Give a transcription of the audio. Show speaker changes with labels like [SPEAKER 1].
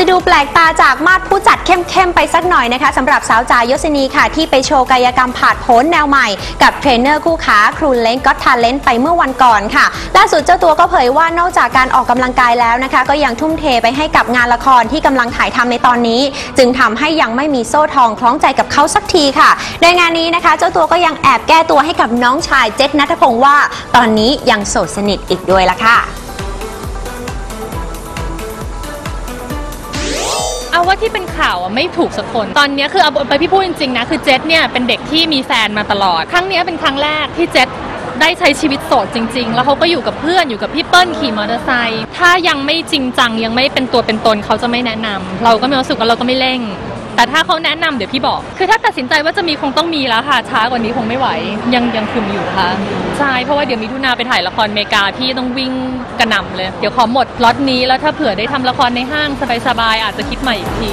[SPEAKER 1] จะดูแปลกตาจากมาดผู้จัดเข้มๆไปสักหน่อยนะคะสำหรับสาวจายศนีค่ะ ที่ไปโชว์กายกรรมผาดโผนแนวใหม่ กับเทรนเนอร์คู่ขาครูเล้งก็ทาเลนต์ไปเมื่อวันก่อนค่ะ ล่าสุดเจ้าตัวก็เผยว่านอกจากการออกกำลังกายแล้วนะคะ ก็ยังทุ่มเทไปให้กับงานละครที่กำลังถ่ายทำในตอนนี้ จึงทำให้ยังไม่มีโซ่ทองคล้องใจกับเขาสักทีค่ะโดยงานนี้นะคะ เจ้าตัวก็ยังแอบแก้ตัวให้กับน้องชายเจษนัทพงศ์ว่า ตอนนี้ยังโสดสนิทอีกด้วยล่ะค่ะ
[SPEAKER 2] เอาว่าที่เป็นข่าวอะไม่ถูกสักคน ตอนนี้คือเอาไปพี่พูดจริงๆนะคือเจษเนี่ยเป็นเด็กที่มีแฟนมาตลอด ครั้งนี้เป็นครั้งแรกที่เจษได้ใช้ชีวิตโสดจริง ๆ แล้วเขาก็อยู่กับเพื่อนอยู่กับพี่เปิ้ลขี่มอเตอร์ไซค์ ถ้ายังไม่จริงจังยังไม่เป็นตัวเป็นตนเขาจะไม่แนะนำเราก็มีความรู้สึกว่าเราก็ไม่เร่ง แต่ถ้าเขาแนะนำเดี๋ยวพี่บอก คือถ้าตัดสินใจว่าจะมีคงต้องมีแล้วค่ะ ช้ากว่านี้คงไม่ไหว ยังยังคุมอยู่ค่ะใช่เพราะว่าเดี๋ยวมีทุนาไปถ่ายละครอเมริกาพี่ต้องวิ่งกระหน่ำเลย เดี๋ยวขอหมดล็อตนี้แล้วถ้าเผื่อได้ทำละครในห้างสบายๆอาจจะคิดใหม่อีกที